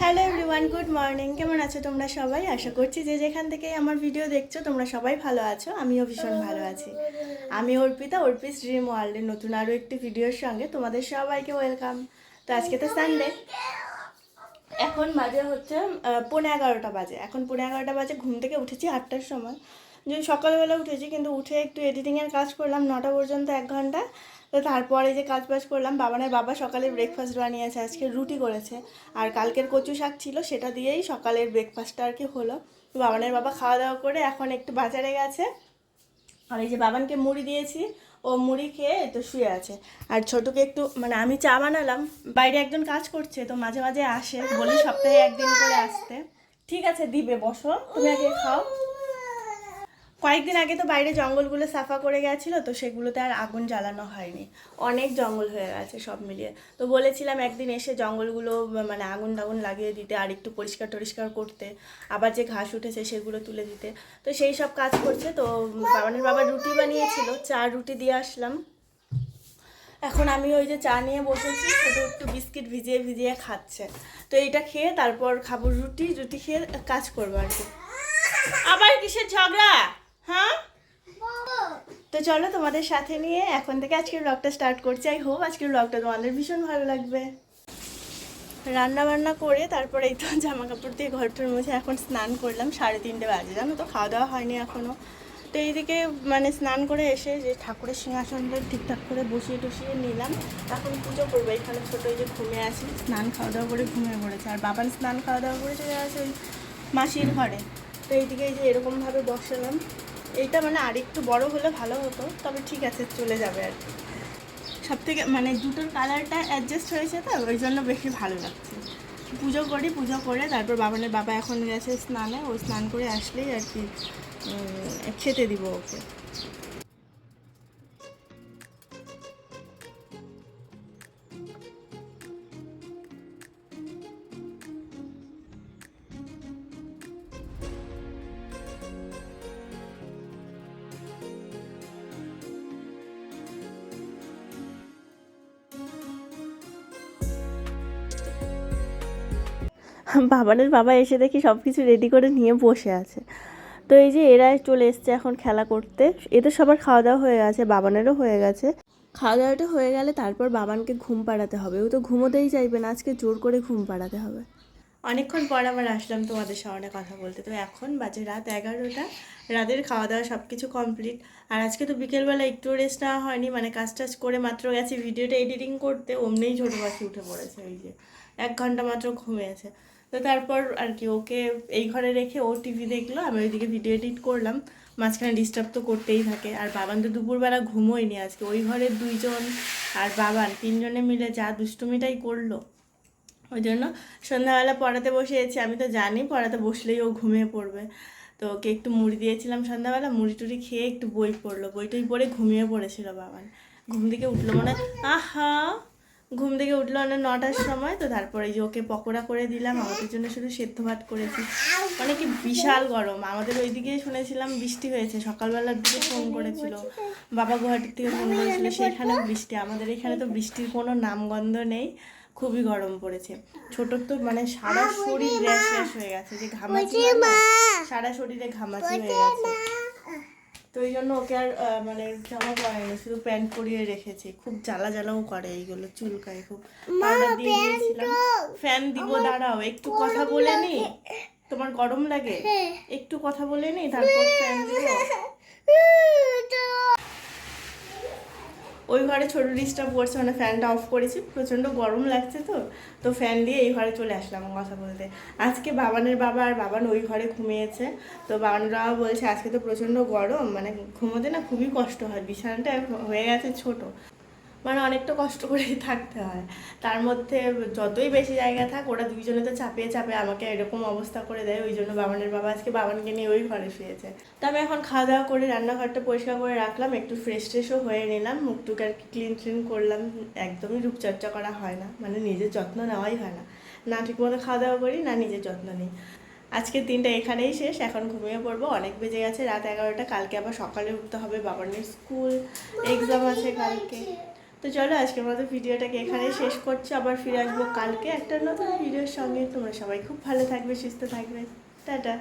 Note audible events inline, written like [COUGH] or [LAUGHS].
Hello everyone good morning কেমন আছো তোমরা সবাই? আশা করছি যে যেখান থেকে আমার ভিডিও দেখছ, তোমরা সবাই ভালো আছো। আমিও ভীষণ ভালো আছি। আমি অর্পিতা অর্পিস ড্রিম ওয়ার্ল্ডের নতুন আরও একটি ভিডিওর সঙ্গে তোমাদের সবাইকে ওয়েলকাম তো আজকে তো সানডে এখন বাজে হচ্ছে পনেরো এগারোটা বাজে। এখন পনেরো এগারোটা বাজে, ঘুম থেকে উঠেছি আটটার সময়। যে সকালবেলা উঠেছি, কিন্তু উঠে একটু এডিটিংয়ের কাজ করলাম, নটা পর্যন্ত এক ঘণ্টা। তো তারপরে যে কাজ বাজ করলাম বাবা বাবানের বাবা সকালে ব্রেকফাস্ট বানিয়েছে আজকে রুটি করেছে। আর কালকের কচু শাক ছিল, সেটা দিয়েই সকালের ব্রেকফাস্টটা আর কি হলো। বাবানের বাবা খাওয়া দাওয়া করে এখন একটু বাজারে গেছে। আর এই যে বাবানকে মুড়ি দিয়েছি, ও মুড়ি খেয়ে তো শুয়ে আছে। আর ছোটকে একটু মানে আমি চা বানালাম, বাইরে একজন কাজ করছে, তো মাঝে মাঝে আসে, বলি সপ্তাহে একদিন করে আসতে। ঠিক আছে, দিবে, বসো, তুমি আগে খাও। কয়েকদিন আগে তো বাইরে জঙ্গলগুলো সাফা করে গেছিল, তো সেগুলোতে আর আগুন জ্বালানো হয়নি। অনেক জঙ্গল হয়ে গেছে সব মিলিয়ে। তো বলেছিলাম একদিন এসে জঙ্গলগুলো মানে আগুন টাগুন লাগিয়ে দিতে, আর একটু পরিষ্কার টরিষ্কার করতে, আবার যে ঘাস উঠেছে সেগুলো তুলে দিতে। তো সেই সব কাজ করছে, তো বাবানের বাবা রুটি বানিয়েছিল, চা রুটি দিয়ে আসলাম। এখন আমি ওই যে চা নিয়ে বসেছি ছোটো একটু বিস্কিট ভিজিয়ে ভিজিয়ে খাচ্ছে। তো এইটা খেয়ে তারপর খাব রুটি রুটি খেয়ে কাজ করব আর কি। আবার কিসের ঝগড়া? হ্যাঁ? তো চলো তোমাদের সাথে নিয়ে এখন থেকে আজকের ব্লগটা স্টার্ট করছি। আই হোপ আজকের ব্লগটা তোমাদের ভীষণ ভালো লাগবে। রান্না বান্না করে তারপরে এই তো [LAUGHS] জামা কাপড় দিয়ে ঘরটার মধ্যে এখন স্নান করলাম। সাড়ে তিনটে বাজে জানো তো খাওয়া দাওয়া হয়নি এখনও তো এইদিকে মানে স্নান করে এসে যে ঠাকুরের সিংহাসনটা ঠিকঠাক করে বসিয়ে টসিয়ে নিলাম। এখন পুজো করব এখানে ছোটো এই যে ঘুমে আসি স্নান খাওয়া দাওয়া করে ঘুমিয়ে পড়েছে। আর বাবান স্নান খাওয়া দাওয়া করে চলে আছে ওই মাসির ঘরে। তো এইদিকে এই যে এরকমভাবে বসালাম। এইটা মানে আরেকটু বড় হলে ভালো হতো, তবে ঠিক আছে, চলে যাবে আর কি। সব থেকে মানে দুটোর কালারটা অ্যাডজাস্ট হয়েছে তো, ওই জন্য বেশি ভালো লাগছে। পুজো করি, পুজো করে তারপর বাবানের বাবা এখন গেছে স্নানে, ও স্নান করে আসলেই আর কি খেতে দিব ওকে। বাবানের বাবা এসে দেখি সব কিছু রেডি করে নিয়ে বসে আছে। তো এই যে এরা চলে এসছে এখন খেলা করতে। এদের সবার খাওয়া দাওয়া হয়ে গেছে, বাবানেরও হয়ে গেছে। খাওয়া দাওয়াটা হয়ে গেলে তারপর বাবানকে ঘুম পাড়াতে হবে। ও তো ঘুমোতেই চাইবে না, আজকে জোর করে ঘুম পাড়াতে হবে। অনেকক্ষণ পর আবার আসলাম তোমাদের সামনে কথা বলতে। তো এখন বাজে রাত এগারোটা, রাতের খাওয়া দাওয়া সব কিছু কমপ্লিট আর আজকে তো বিকেলবেলা একটু রেস্ট নেওয়া হয়নি মানে কাজ টাজ করে মাত্র গেছি ভিডিওটা এডিটিং করতে। অমনিই ছোটো পাখি উঠে পড়েছে, ওই যে এক ঘণ্টা মাত্র ঘুমিয়েছে। তো তারপর আর কি, ওকে এই ঘরে রেখে ও টিভি দেখল, আমি ওইদিকে ভিডিও এডিট করলাম। মাঝখানে ডিস্টার্ব তো করতেই থাকে। আর বাবান তো দুপুরবেলা ঘুমোয়নি আজকে। ওই ঘরের দুইজন আর বাবান তিনজনে মিলে যা দুষ্টুমিটাই করল। ওই জন্য সন্ধ্যাবেলা পড়াতে বসেছি আমি তো জানি পড়াতে বসলেই ও ঘুমিয়ে পড়বে। তো ওকে একটু মুড়ি দিয়েছিলাম সন্ধ্যাবেলা, মুড়ি টুড়ি খেয়ে একটু বই পড়ল। বইটই পড়ে ঘুমিয়ে পড়েছিল বাবান। ঘুম থেকে উঠল মানে আহা! ঘুম থেকে উঠল মানে নটার সময়, তো তারপরে যে ওকে পকোড়া করে দিলাম, আমাদের জন্য শুধু সেদ্ধ ভাত করেছি। মানে কি বিশাল গরম। আমাদের ওইদিকে শুনেছিলাম বৃষ্টি হয়েছে, সকালবেলার দিকে ফোন করেছিল, বাবা গুয়াহাটির থেকে ফোন করেছিল সেখানেও বৃষ্টি, আমাদের এখানে তো বৃষ্টির কোনো নামগন্ধ নেই, খুবই গরম পড়েছে। ছোটোর তো মানে সারা শরীর হয়ে গেছে, যে ঘামাচি সারা শরীরে ঘামাচি হয়ে গেছে। তো ওই জন্য ওকে আর মানে জামা পরাইনি শুধু প্যান্ট পরিয়ে রেখেছে। খুব জ্বালা জ্বালাও করে এইগুলো চুলকায় খুব পাউডার দিয়ে দিয়েছিলাম। ফ্যান দিব দাঁড়াও একটু কথা বলে নি? তোমার গরম লাগে? একটু কথা বলে নি? তারপর ফ্যান দিব। [LAUGHS] ওই ঘরে ছোটো ডিস্টার্ব করছে মানে ফ্যানটা অফ করেছি। প্রচণ্ড গরম লাগছে তো তো ফ্যান দিয়ে এই ঘরে চলে আসলাম কথা বলতে। আজকে বাবানের বাবা আর বাবান ওই ঘরে ঘুমিয়েছে। তো বাবানের বাবা বলছে, আজকে তো প্রচণ্ড গরম মানে ঘুমোতে না খুবই কষ্ট হয়, বিছানাটা হয়ে গেছে ছোট। মানে অনেকটা কষ্ট করেই থাকতে হয়। তার মধ্যে যতই বেশি জায়গা থাক, ওরা দুইজনে তো চাপিয়ে চাপে আমাকে এরকম অবস্থা করে দেয়, ওই জন্য বাবানের বাবা আজকে বাবানকে নিয়ে ওই ঘরে শুয়েছে। তবে এখন খাওয়া দাওয়া করে, রান্নাঘরটা পরিষ্কার করে রাখলাম, একটু ফ্রেশ ট্রেশও হয়ে নিলাম মুখ টুক আর কি ক্লিন ক্লিন করলাম, একদমই রূপচর্চা করা হয় না মানে নিজের যত্ন নেওয়াই হয় না। না ঠিকমতো খাওয়া দাওয়া করি, না নিজের যত্ন নিই। আজকের দিনটা এখানেই শেষ, এখন ঘুমিয়ে পড়ব, অনেক বেজে গেছে, রাত এগারোটা, কালকে আবার সকালে উঠতে হবে বাবানের স্কুল এক্সাম আছে কালকে। তো চলো, আজকের মতো ভিডিওটাকে এখানে শেষ করছি। আবার ফিরে আসব কালকে একটা নতুন ভিডিওর সঙ্গে। তোমরা সবাই খুব ভালো থাকবে, সুস্থ থাকবে। টাটা।